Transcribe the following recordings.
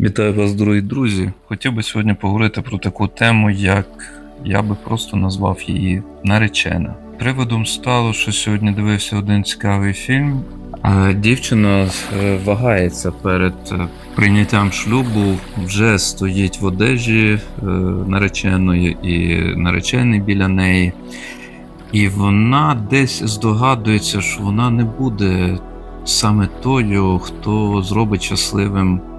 Вітаю вас, дорогі друзі. Хотів би сьогодні поговорити про таку тему, як я би просто назвав її наречена. Приводом стало, що сьогодні дивився один цікавий фільм. А дівчина е, вагається перед е, прийняттям шлюбу, вже стоїть в одежі е, нареченої і наречений біля неї. І вона десь здогадується, що вона не буде саме тою, хто зробить щасливим е,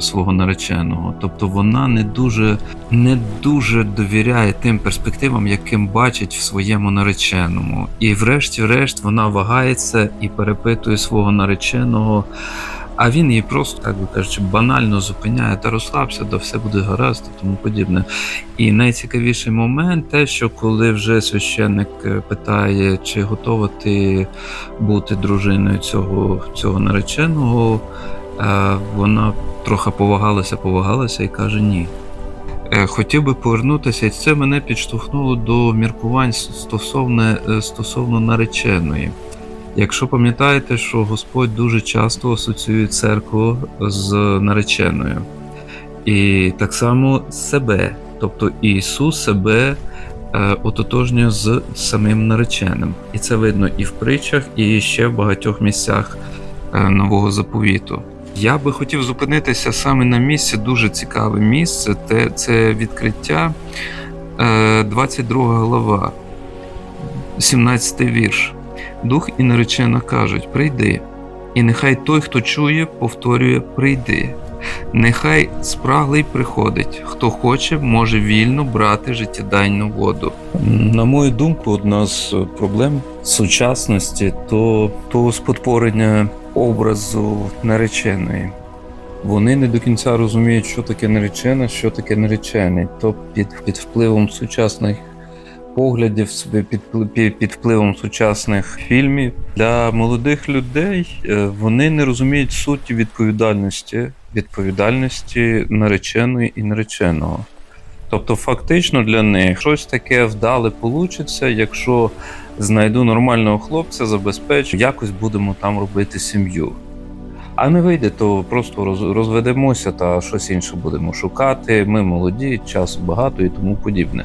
свого нареченого. Тобто вона не дуже, не дуже довіряє тим перспективам, яким бачить в своєму нареченому. І врешті-решт вона вагається і перепитує свого нареченого. А він її просто, так би кажучи, банально зупиняє та розслабся, да все буде гаразд і тому подібне. І найцікавіший момент те, що коли вже священник е, питає, чи готова ти бути дружиною цього, цього нареченого, е, вона трохи повагалася, повагалася і каже ні. Е, Хотів би повернутися, і це мене підштовхнуло до міркувань стосовно, е, стосовно нареченої. Якщо пам'ятаєте, що Господь дуже часто асоціює церкву з нареченою, і так само себе, тобто Ісус себе ототожнює з самим нареченим. І це видно і в притчах, і ще в багатьох місцях нового заповіту. Я би хотів зупинитися саме на місці, дуже цікаве місце. Це відкриття, е, 22 глава, 17 вірш. Дух і наречена кажуть: Прийди, і нехай той, хто чує, повторює прийди. Нехай спраглий приходить, хто хоче, може вільно брати життєдайну воду. На мою думку, одна з проблем сучасності то, то спотворення образу нареченої. Вони не до кінця розуміють, що таке наречена, що таке наречений. То під, під впливом сучасних поглядів, під, під впливом сучасних фільмів для молодих людей е, вони не розуміють суті відповідальності, відповідальності нареченої і нареченого. Тобто, фактично для них щось таке вдале получиться, якщо знайду нормального хлопця, забезпечу, якось будемо там робити сім'ю. А не вийде, то просто розведемося та щось інше будемо шукати. Ми молоді, часу багато і тому подібне.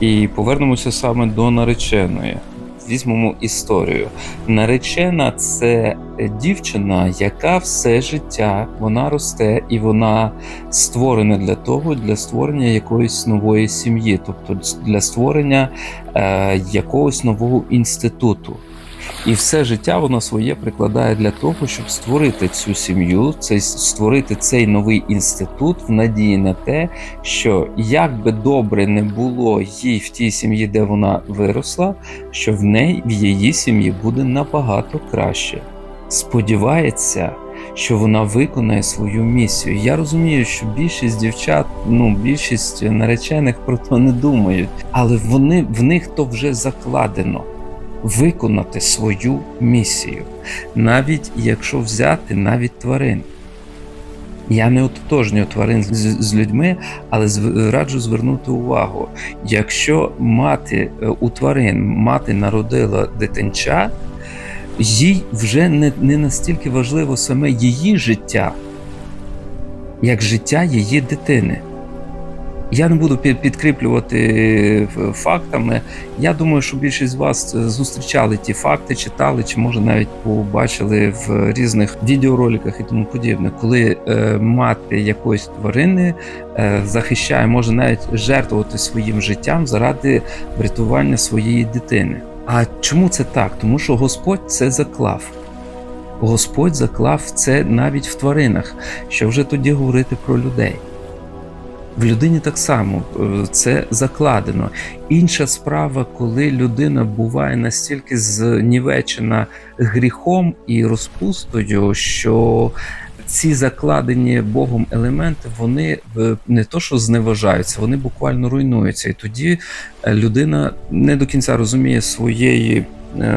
І повернемося саме до нареченої. Візьмемо історію. Наречена це дівчина, яка все життя вона росте і вона створена для того, для створення якоїсь нової сім'ї, тобто для створення е, якогось нового інституту. І все життя воно своє прикладає для того, щоб створити цю сім'ю, цей створити цей новий інститут в надії на те, що як би добре не було їй в тій сім'ї, де вона виросла, що в неї в її сім'ї буде набагато краще. Сподівається, що вона виконає свою місію. Я розумію, що більшість дівчат, ну більшість наречених про то не думають, але вони в них то вже закладено виконати свою місію, навіть якщо взяти навіть тварин. Я не ототожнюю тварин з, з людьми, але раджу звернути увагу. Якщо мати е, у тварин мати народила дитинча, їй вже не, не настільки важливо саме її життя, як життя її дитини. Я не буду підкріплювати е, фактами. Я думаю, що більшість з вас е, зустрічали ті факти, читали, чи може навіть побачили в різних відеороликах і тому подібне, коли е, мати якоїсь тварини захищає, може навіть жертвувати своїм життям заради врятування своєї дитини. А чому це так? Тому що Господь це заклав. Господь заклав це навіть в тваринах, що вже тоді говорити про людей. В людині так само е, це закладено. Інша справа, коли людина буває настільки знівечена гріхом і розпустою, що ці закладені Богом елементи, вони е, не то, що зневажаються, вони буквально руйнуються. І тоді е, людина не до кінця розуміє своєї,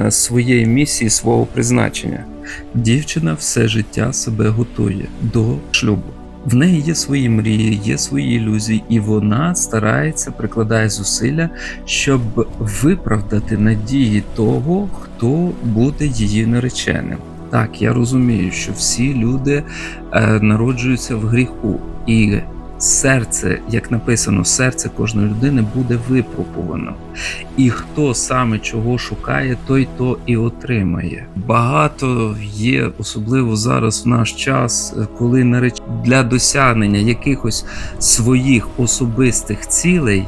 своєї місії, свого призначення. Дівчина все життя себе готує до шлюбу. В неї є свої мрії, є свої ілюзії, і вона старається, прикладає зусилля, щоб виправдати надії того, хто буде її нареченим. Так, я розумію, що всі люди е, народжуються в гріху, і серце, як написано, серце кожної людини буде випробувано. І хто саме чого шукає, той то і отримає. Багато є, особливо зараз в наш час, е, коли для досягнення якихось своїх особистих цілей.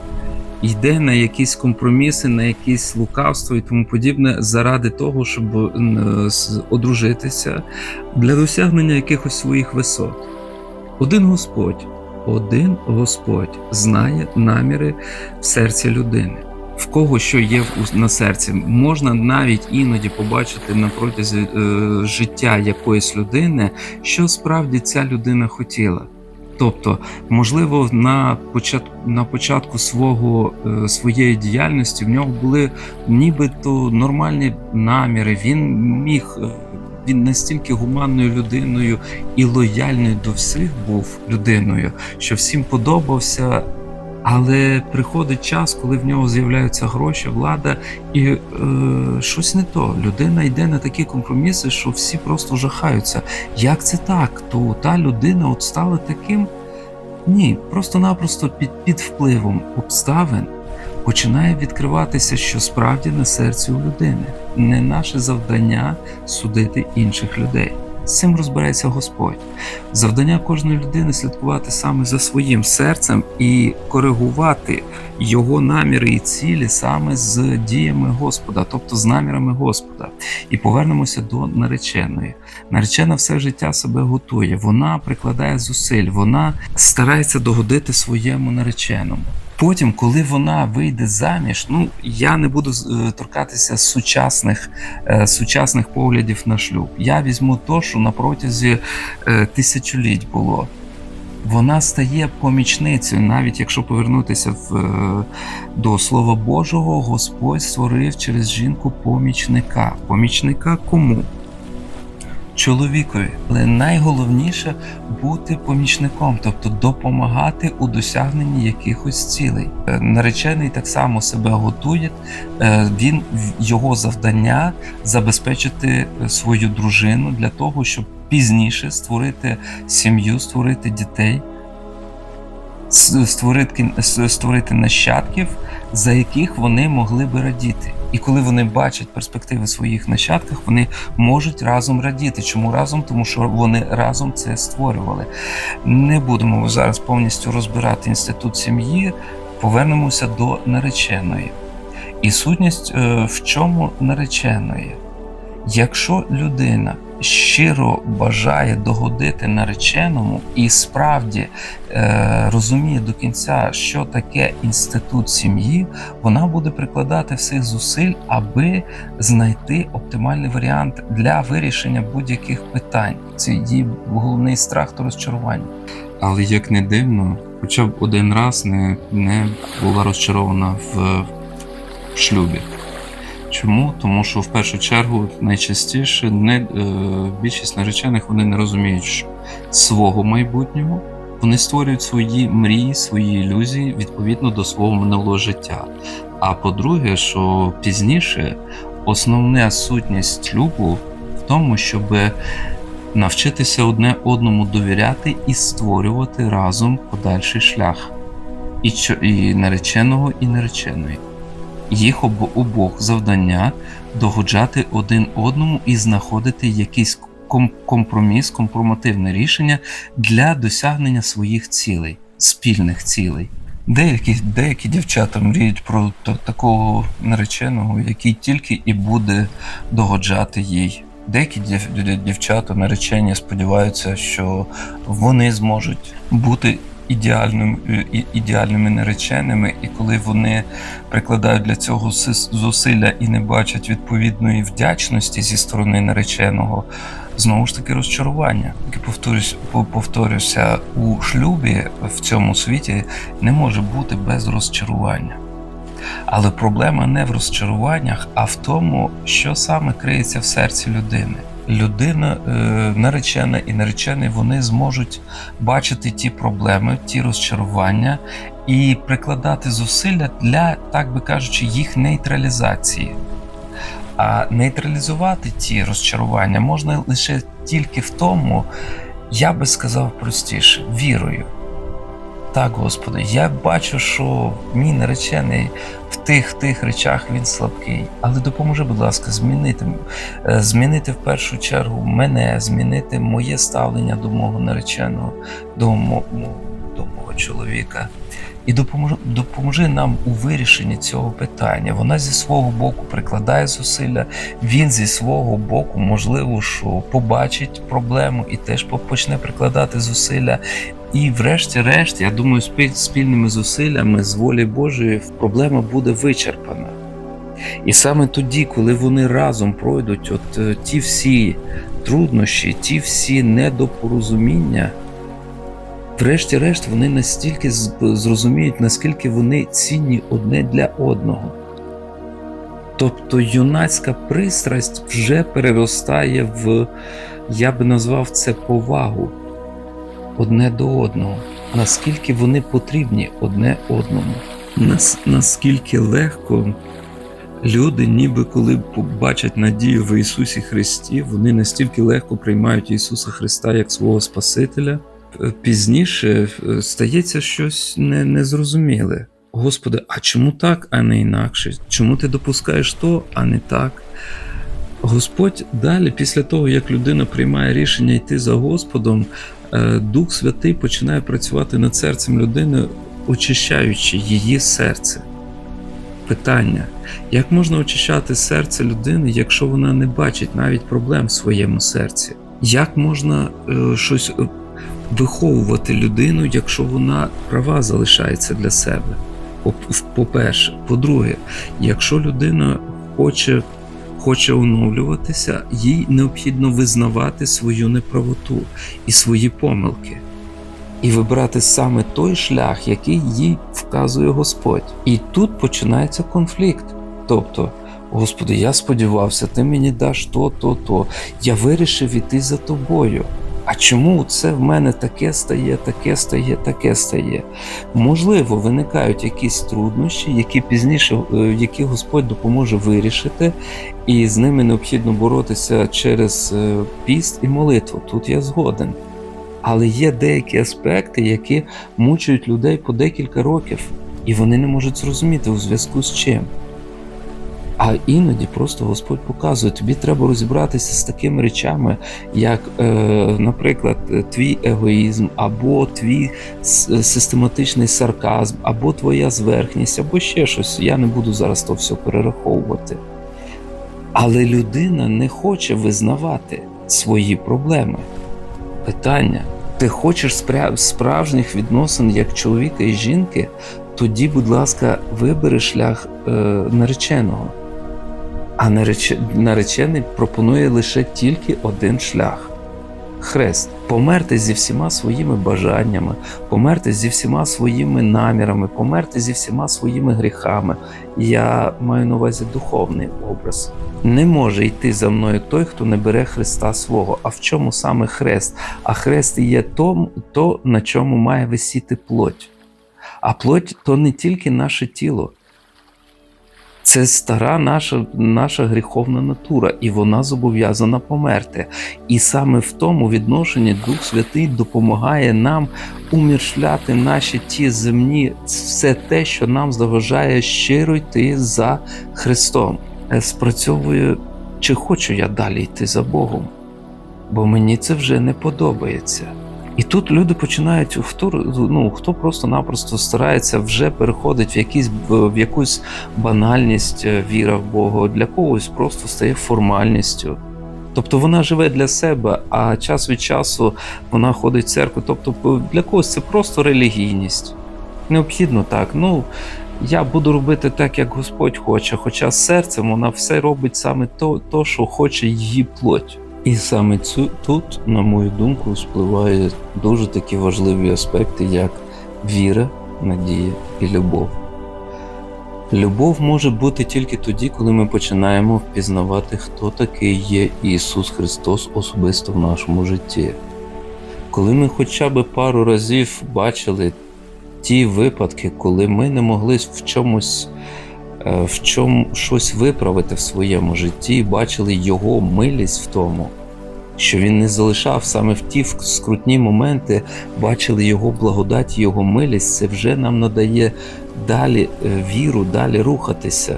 Йде на якісь компроміси, на якісь лукавство і тому подібне заради того, щоб одружитися для досягнення якихось своїх висот. Один Господь, один Господь знає наміри в серці людини. В кого що є на серці, можна навіть іноді побачити на протязі е, життя якоїсь людини, що справді ця людина хотіла. Тобто, можливо, на початку на початку свого е, своєї діяльності в нього були нібито нормальні наміри. Він міг е, він настільки гуманною людиною і лояльною до всіх був людиною, що всім подобався. Але приходить час, коли в нього з'являються гроші, влада, і е, щось не то. Людина йде на такі компроміси, що всі просто жахаються. Як це так? То та людина от стала таким. Ні, просто-напросто під, під впливом обставин починає відкриватися, що справді на серці у людини. Не наше завдання судити інших людей. З цим розбирається Господь. Завдання кожної людини слідкувати саме за своїм серцем і коригувати його наміри і цілі саме з діями Господа, тобто з намірами Господа. І повернемося до нареченої. Наречена все життя себе готує, вона прикладає зусиль, вона старається догодити своєму нареченому. Потім, коли вона вийде заміж, ну я не буду е, торкатися сучасних, е, сучасних поглядів на шлюб. Я візьму то, що на протязі е, тисячоліть було. Вона стає помічницею, навіть якщо повернутися в, до Слова Божого, Господь створив через жінку помічника. Помічника кому? Чоловікові, але найголовніше бути помічником, тобто допомагати у досягненні якихось цілей. Е, Наречений так само себе готує. е, Він його завдання забезпечити е, свою дружину для того, щоб пізніше створити сім'ю, створити дітей, створити, створити нащадків, за яких вони могли би радіти. І коли вони бачать перспективи своїх нащадках, вони можуть разом радіти. Чому разом? Тому що вони разом це створювали. Не будемо зараз повністю розбирати інститут сім'ї, повернемося до нареченої. І сутність е, в чому нареченої? Якщо людина щиро бажає догодити нареченому і справді е, розуміє до кінця, що таке інститут сім'ї, вона буде прикладати всіх зусиль, аби знайти оптимальний варіант для вирішення будь-яких питань. Це її головний страх та розчарування. Але як не дивно, хоча б один раз не, не була розчарована в, шлюбі. Чому? Тому що в першу чергу найчастіше не, е, більшість наречених вони не розуміють свого майбутнього. Вони створюють свої мрії, свої ілюзії відповідно до свого минулого життя. А по-друге, що пізніше основна сутність шлюбу в тому, щоб навчитися одне одному довіряти і створювати разом подальший шлях і, і нареченого, і нареченої. Їх обо- обох завдання догоджати один одному і знаходити якийсь ком- компроміс, компромативне рішення для досягнення своїх цілей, спільних цілей. Деякі, деякі дівчата мріють про та- такого нареченого, який тільки і буде догоджати їй. Деякі дів- дівчата наречені сподіваються, що вони зможуть бути ідеальним, ідеальними нареченими, і коли вони прикладають для цього зусилля і не бачать відповідної вдячності зі сторони нареченого, знову ж таки розчарування. Повторюсь, повторюся, у шлюбі в цьому світі не може бути без розчарування. Але проблема не в розчаруваннях, а в тому, що саме криється в серці людини. Людина е, наречена і наречений вони зможуть бачити ті проблеми, ті розчарування і прикладати зусилля для, так би кажучи, їх нейтралізації. А нейтралізувати ті розчарування можна лише тільки в тому, я би сказав простіше, вірою. Так, Господи, я бачу, що мій наречений в тих тих речах він слабкий. Але допоможи, будь ласка, змінити, е, змінити в першу чергу мене, змінити моє ставлення до мого нареченого, до, мо, мо- до мого чоловіка. І допоможи, допоможи нам у вирішенні цього питання. Вона зі свого боку прикладає зусилля, він зі свого боку, можливо, що побачить проблему і теж по- почне прикладати зусилля. І врешті-решт, я думаю, спіль- спільними зусиллями з волі Божої проблема буде вичерпана. І саме тоді, коли вони разом пройдуть от е, ті всі труднощі, ті всі недопорозуміння, врешті-решт вони настільки зрозуміють, наскільки вони цінні одне для одного. Тобто юнацька пристрасть вже переростає в, я би назвав це повагу одне до одного, наскільки вони потрібні одне одному. Нас, наскільки легко люди, ніби коли побачать надію в Ісусі Христі, вони настільки легко приймають Ісуса Христа як свого Спасителя. Пізніше е, стається щось не- незрозуміле. Господи, а чому так, а не інакше? Чому ти допускаєш то, а не так? Господь далі, після того, як людина приймає рішення йти за Господом, е, Дух Святий починає працювати над серцем людини, очищаючи її серце. Питання: як можна очищати серце людини, якщо вона не бачить навіть проблем в своєму серці? Як можна е, щось е, виховувати людину, якщо вона права залишається для себе? По- По-перше, по-друге, якщо людина хоче хоче оновлюватися, їй необхідно визнавати свою неправоту і свої помилки, і вибирати саме той шлях, який їй вказує Господь. І тут починається конфлікт. Тобто, Господи, я сподівався, ти мені даш то, то, то. Я вирішив іти за тобою. А чому це в мене таке стає, таке стає, таке стає? Можливо, виникають якісь труднощі, які пізніше, е, які Господь допоможе вирішити, і з ними необхідно боротися через е, піст і молитву. Тут я згоден. Але є деякі аспекти, які мучують людей по декілька років, і вони не можуть зрозуміти у зв'язку з чим. А іноді просто Господь показує, тобі треба розібратися з такими речами, як, е, наприклад, твій егоїзм, або твій систематичний сарказм, або твоя зверхність, або ще щось. Я не буду зараз то все перераховувати. Але людина не хоче визнавати свої проблеми. Питання: ти хочеш справжніх відносин як чоловіка і жінки? Тоді, будь ласка, вибери шлях е, нареченого. А наречений пропонує лише тільки один шлях хрест. Померти зі всіма своїми бажаннями, померти зі всіма своїми намірами, померти зі всіма своїми гріхами. Я маю на увазі духовний образ. Не може йти за мною той, хто не бере Христа свого. А в чому саме хрест? А хрест є то, то на чому має висіти плоть. А плоть то не тільки наше тіло. Це стара наша, наша гріховна натура, і вона зобов'язана померти. І саме в тому відношенні Дух Святий допомагає нам уміршляти наші ті земні, все те, що нам заважає щиро йти за Христом. Е, Спрацьовує, чи хочу я далі йти за Богом, бо мені це вже не подобається. І тут люди починають, хто ну хто просто-напросто старається вже переходить в якісь в якусь банальність е, віра в Бога, для когось просто стає формальністю. Тобто вона живе для себе, а час від часу вона ходить в церкву. Тобто для когось це просто релігійність. Необхідно так. Ну я буду робити так, як Господь хоче, хоча серцем вона все робить саме то, то що хоче її плоть. І саме цю, тут, на мою думку, спливають дуже такі важливі аспекти, як віра, надія і любов. Любов може бути тільки тоді, коли ми починаємо впізнавати, хто такий є Ісус Христос особисто в нашому житті. Коли ми хоча б пару разів бачили ті випадки, коли ми не могли в чомусь в чому щось виправити в своєму житті, бачили його милість в тому, що він не залишав саме в ті скрутні моменти, бачили його благодать, його милість, це вже нам надає далі е, віру, далі рухатися,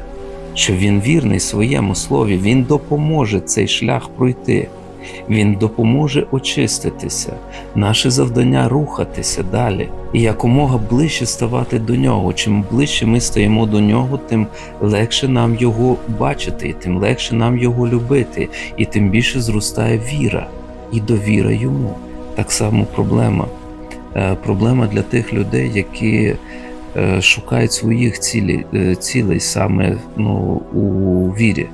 що він вірний своєму слові, він допоможе цей шлях пройти. Він допоможе очиститися, наше завдання рухатися далі і якомога ближче ставати до нього. Чим ближче ми стаємо до нього, тим легше нам його бачити, і тим легше нам його любити, і тим більше зростає віра і довіра йому. Так само проблема. Е, Проблема для тих людей, які е, шукають своїх цілей, цілей саме ну, у вірі.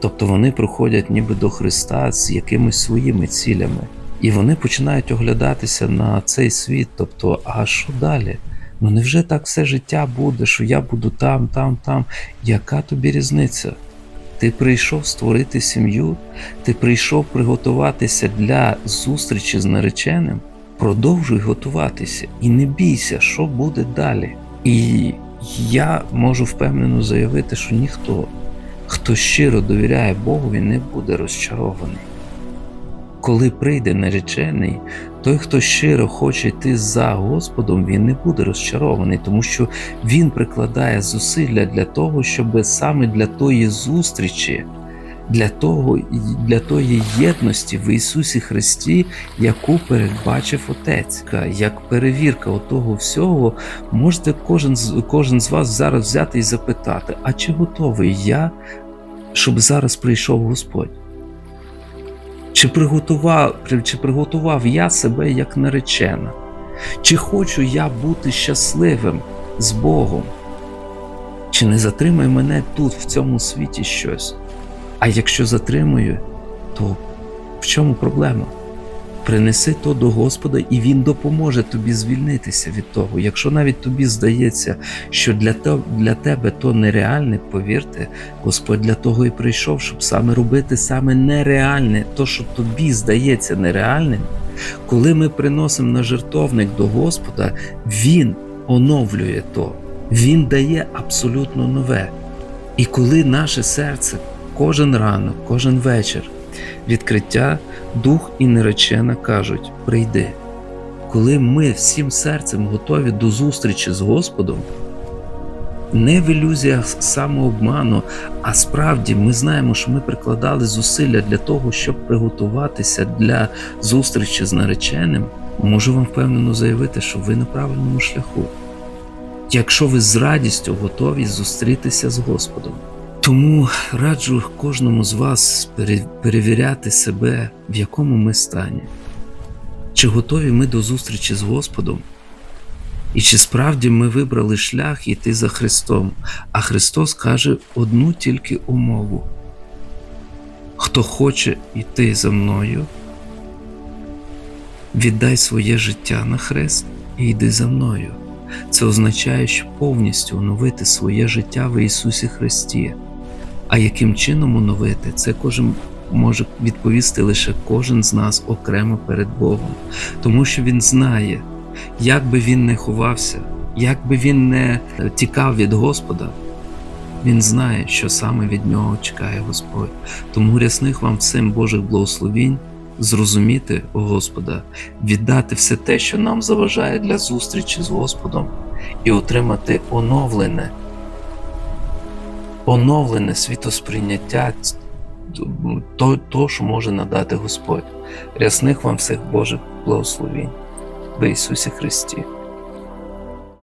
Тобто вони приходять ніби до Христа з якимись своїми цілями, і вони починають оглядатися на цей світ. Тобто, а що далі? Ну невже так все життя буде, що я буду там, там, там? Яка тобі різниця? Ти прийшов створити сім'ю, ти прийшов приготуватися для зустрічі з нареченим. Продовжуй готуватися і не бійся, що буде далі. І я можу впевнено заявити, що ніхто, хто щиро довіряє Богу, він не буде розчарований. Коли прийде наречений, той, хто щиро хоче йти за Господом, він не буде розчарований, тому що він прикладає зусилля для того, щоб саме для тої зустрічі, для того, для тої єдності в Ісусі Христі, яку передбачив Отець. Як перевірка отого всього, можете кожен, кожен з вас зараз взяти і запитати: а чи готовий я, щоб зараз прийшов Господь? Чи приготував, чи приготував я себе як наречена? Чи хочу я бути щасливим з Богом? Чи не затримає мене тут, в цьому світі щось? А якщо затримує, то в чому проблема? Принеси то до Господа, і Він допоможе тобі звільнитися від того. Якщо навіть тобі здається, що для, для тебе то нереальне, повірте, Господь для того і прийшов, щоб саме робити саме нереальне, то, що тобі здається нереальним. Коли ми приносимо на жертовник до Господа, Він оновлює то, Він дає абсолютно нове. І коли наше серце кожен ранок, кожен вечір, відкриття, дух і наречена кажуть: прийди. Коли ми всім серцем готові до зустрічі з Господом, не в ілюзіях самообману, а справді ми знаємо, що ми прикладали зусилля для того, щоб приготуватися для зустрічі з нареченим, можу вам впевнено заявити, що ви на правильному шляху. Якщо ви з радістю готові зустрітися з Господом. Тому раджу кожному з вас перевіряти себе, в якому ми стані. Чи готові ми до зустрічі з Господом? І чи справді ми вибрали шлях іти за Христом, а Христос каже одну тільки умову: хто хоче йти за мною, віддай своє життя на хрест і йди за мною. Це означає, що повністю оновити своє життя в Ісусі Христі. А яким чином оновити, це кожен може відповісти лише кожен з нас окремо перед Богом, тому що Він знає, як би він не ховався, як би він не тікав від Господа, він знає, що саме від нього чекає Господь. Тому рясних вам всім Божих благословінь, зрозуміти Господа, віддати все те, що нам заважає для зустрічі з Господом, і отримати оновлене, оновлене світосприйняття то, то, що може надати Господь. Рясних вам всіх Божих благословінь в Ісусі Христі.